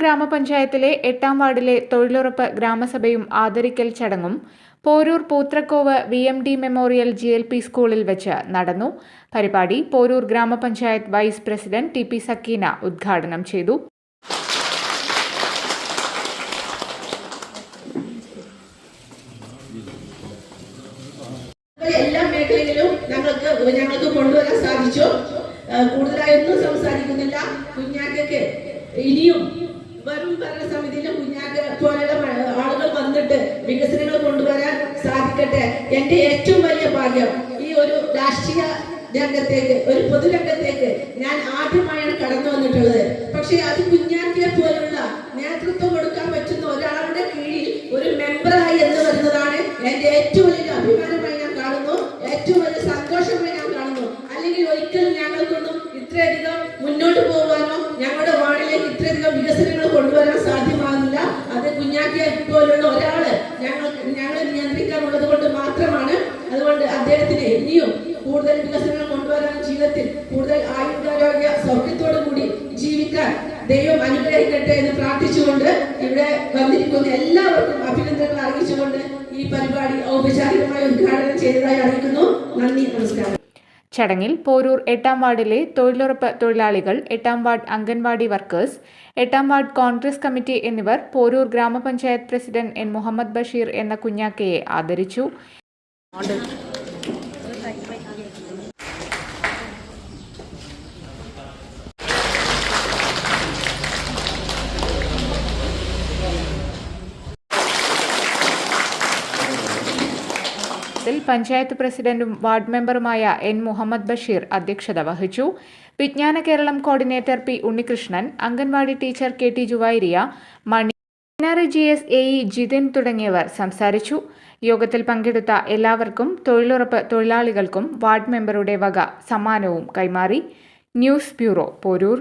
ഗ്രാമപഞ്ചായത്തിലെ എട്ടാം വാർഡിലെ തൊഴിലുറപ്പ് ഗ്രാമസഭയും ആദരിക്കൽ ചടങ്ങും Porur Poothrakkov V M D memorial G L P സ്കൂളിൽ വെച്ച് നടന്നു. പരിപാടി പോരൂർ ഗ്രാമപഞ്ചായത്ത് vice president T P Sakkeena ഉദ്ഘാടനം ചെയ്തു. എല്ലാ മേഖലയിലും ഞങ്ങൾക്ക് ഞങ്ങൾക്ക് കൊണ്ടുവരാൻ സാധിച്ചു. കൂടുതലായൊന്നും സംസാരിക്കുന്നില്ല. കുഞ്ഞാക്കയ്ക്ക് ഇനിയും വരും ഭരണസമിതിയിലും കുഞ്ഞാക്ക് പോലെയുള്ള ആളുകൾ വന്നിട്ട് വികസനങ്ങൾ കൊണ്ടുവരാൻ സാധിക്കട്ടെ. എന്റെ ഏറ്റവും വലിയ ഭാഗ്യം ഈ ഒരു രാഷ്ട്രീയ രംഗത്തേക്ക് ഒരു പൊതുരംഗത്തേക്ക് ഞാൻ ആദ്യമായാണ് കടന്നു വന്നിട്ടുള്ളത്. പക്ഷെ അത് കുഞ്ഞാക്കിയെ പോലുള്ള നേതൃത്വം കൊടുക്കാൻ പറ്റുന്ന ഒരാളുടെ കീഴിൽ ഒരു മെമ്പറായി എന്ന് വരുന്നതാണ് എന്റെ ഏറ്റവും വലിയ അഭിമാനമായി ഞാൻ കാണുന്നു. ഏറ്റവും വലിയ സന്തോഷമായി ഞാൻ കാണുന്നു. അല്ലെങ്കിൽ ഒരിക്കലും ഞങ്ങൾക്കൊന്നും ഇത്രയധികം മുന്നോട്ട് പോകാനോ ഞങ്ങളുടെ വാർഡിലേക്ക് ഇത്രയധികം വികസനങ്ങൾ കൊണ്ടുവരാൻ സാധ്യമാകുന്നില്ല. അത് കുഞ്ഞാക്കിയ പോലുള്ള ഒരാൾ ഞങ്ങൾ ഞങ്ങളെ നിയന്ത്രിക്കാനുള്ളത് കൊണ്ട് മാത്രമാണ്. അതുകൊണ്ട് അദ്ദേഹത്തിന് ഇനിയും കൂടുതൽ വികസനങ്ങൾ കൊണ്ടുവരാൻ ജീവിതത്തിൽ കൂടുതൽ ആയുരാരോഗ്യ സൗഖ്യത്തോടു കൂടി ജീവിക്കാൻ ദൈവം അനുഗ്രഹിക്കട്ടെ എന്ന് പ്രാർത്ഥിച്ചുകൊണ്ട് ഇവിടെ വന്നിരിക്കുന്ന എല്ലാവർക്കും അഭിനന്ദനങ്ങൾ അറിയിച്ചുകൊണ്ട് ഈ പരിപാടി ഔപചാരികമായി ഉദ്ഘാടനം ചെയ്തതായി അറിയിക്കുന്നു. നന്ദി നമസ്കാരം. ചടങ്ങിൽ പോരൂർ എട്ടാം വാർഡിലെ തൊഴിലുറപ്പ് തൊഴിലാളികൾ എട്ടാം വാർഡ് അംഗൻവാടി വർക്കേഴ്സ് എട്ടാം വാർഡ് കോൺഗ്രസ് കമ്മിറ്റി എന്നിവർ പോരൂർ ഗ്രാമപഞ്ചായത്ത് പ്രസിഡന്റ് എൻ മുഹമ്മദ് ബഷീർ എന്ന കുഞ്ഞാക്കയെ ആദരിച്ചു. ത്തിൽ പഞ്ചായത്ത് പ്രസിഡന്റും വാർഡ് മെമ്പറുമായ എൻ മുഹമ്മദ് ബഷീർ അധ്യക്ഷത വഹിച്ചു. Vijnana Keralam coordinator P Unnikrishnan anganwadi teacher K T Juvairiya Mani N R G S A E Jithin തുടങ്ങിയവർ സംസാരിച്ചു. യോഗത്തിൽ പങ്കെടുത്ത എല്ലാവർക്കും തൊഴിലുറപ്പ് തൊഴിലാളികൾക്കും വാർഡ് മെമ്പറുടെ വക സമ്മാനവും കൈമാറി. News bureau Porur.